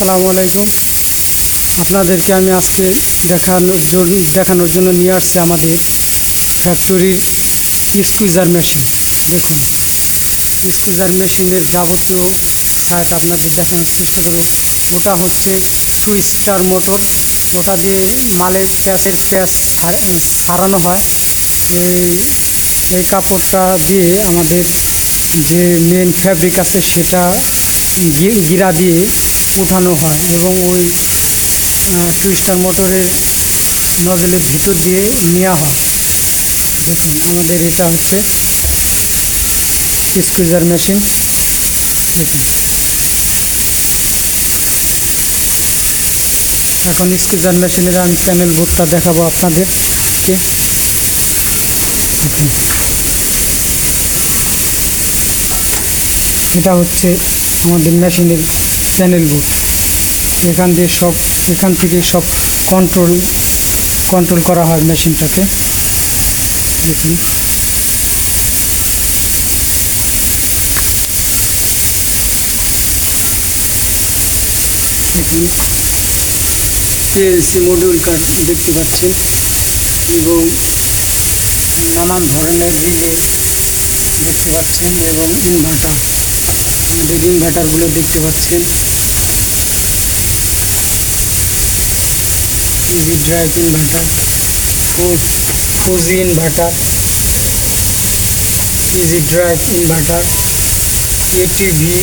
আসসালামু আলাইকুম। আপনাদেরকে আমি আজকে দেখানোর জন্য দেখানোর জন্য নিয়ে আসছি আমাদের ফ্যাক্টরির স্কুইজার মেশিন। দেখুন, স্কুইজার মেশিনের যাবতীয় সাইট আপনাদের দেখানোর চেষ্টা করব। ওটা হচ্ছে সুইস্টার মোটর। ওটা দিয়ে মালের প্যাচের প্যাচ সারানো হয়। এই এই কাপড়টা দিয়ে আমাদের যে মেন ফ্যাব্রিক আছে সেটা গিরা দিয়ে উঠানো হয় এবং ওই টুইস্টার মোটরের নজলের ভিতর দিয়ে নেওয়া হয়। দেখুন, আমাদের এটা হচ্ছে স্কুইজার মেশিন দেখুন। এখন স্কুইজার মেশিনের আমি প্যানেল বোর্ডটা দেখাবো আপনাদেরকে। এটা হচ্ছে আমাদের মেশিনের বোর্ড এখান দিয়ে সব, এখান থেকে সব কন্ট্রোল কন্ট্রোল করা হয় মেশিনটাকে দেখুন। এখানে পিএলসি মডিউল কার্ড দেখতে পাচ্ছেন, এবং নানান ধরনের রিলে দেখতে পাচ্ছেন, এবং ইনভার্টার আমাদের ইনভার্টারগুলো দেখতে পাচ্ছেন। Easy drive inverter Fuji inverter easy drive inverter ATV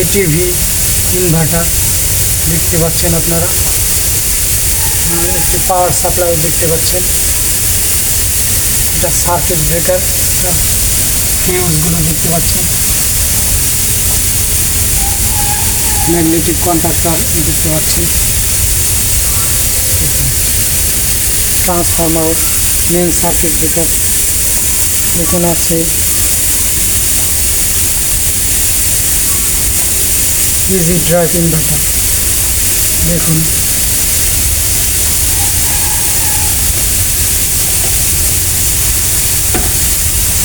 ATV inverter দেখতে পাচ্ছেন আপনারা। একটি পাওয়ার সাপ্লাই দেখতে পাচ্ছেন। এটা সার্কিট ব্রেকার ফিউজগুলো দেখতে পাচ্ছেন। ম্যাগনেটিক কন্ট্রাক্টর দেখতে পাচ্ছেন ট্রান্সফর্মার মেন সার্কিট ব্রেকার এখানে আছে ইজি ড্রাইভ ইনভার্টার দেখুন।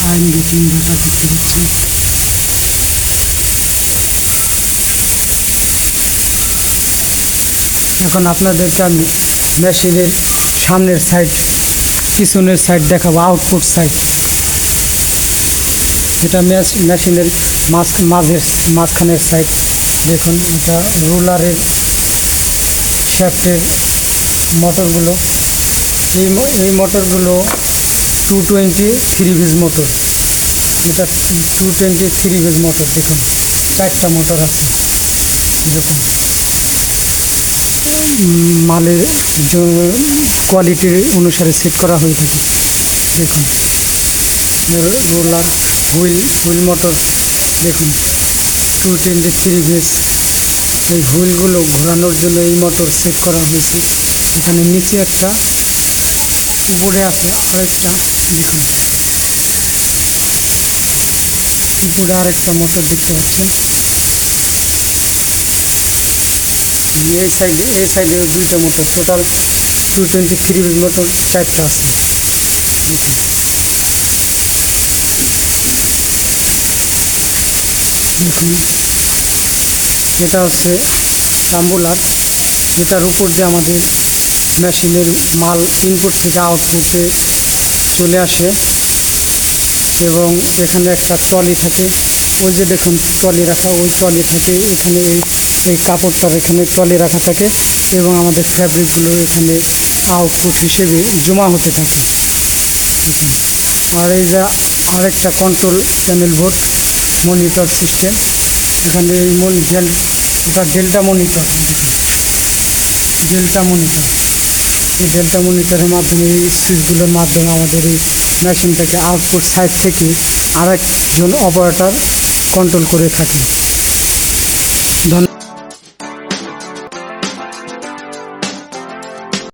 আইন ইনভার্টার দেখতে পাচ্ছেন এখন আপনাদেরকে আমি মেশিনের সামনের সাইড পিছনের সাইড দেখাবো আউটপুট সাইড এটা মেশ- মেশিনের মাঝ, মাঝের, মাঝখানের সাইড দেখুন, এটা রুলারের শ্যাফটের মোটরগুলো এই এই মোটরগুলো টু টোয়েন্টি থ্রি বিজ মোটর এটা টু টোয়েন্টি থ্রি বিজ মোটর দেখুন। চারটা মোটর আছে। দেখুন। মালের কোয়ালিটির অনুসারে সেট করা হয়ে থাকে। দেখুন। রোলার হুইল হুইল মোটর দেখুন। টু টোয়েন্টি থ্রি বেস এই হুইলগুলো ঘোরানোর জন্য এই মোটর সেট করা হয়েছে। এখানে নিচে একটা, উপরে আছে আরেকটা, দেখুন। উপরে আরেকটা মোটর দেখতে পাচ্ছেন। এই সাইডে এই সাইডে দুইটা motor total two twenty three motor চারটা আছে। এটা হচ্ছে টাম্বুলার এটার উপর দিয়ে আমাদের মেশিনের মাল ইনপুট থেকে আউটপুটে চলে আসে এবং এখানে একটা ট্রলি থাকে। ওই যে দেখুন, ট্রলি রাখা, ওই ট্রলি থাকে। এখানে এই এই কাপড়টার এখানে ট্রলি রাখা থাকে এবং আমাদের ফ্যাব্রিকগুলো এখানে আউটপুট হিসেবে জমা হতে থাকে। আর এই যে আরেকটা control panel board monitor system এখানে এই মনি এটা ডেল্টা মনিটর ডেল্টা মনিটর এই ডেল্টা মনিটরের মাধ্যমে এই সুইচগুলোর মাধ্যমে আমাদের এই মেশিনটাকে আউটপুট সাইড থেকে আরেকজন অপারেটর কন্ট্রোল করে থাকে।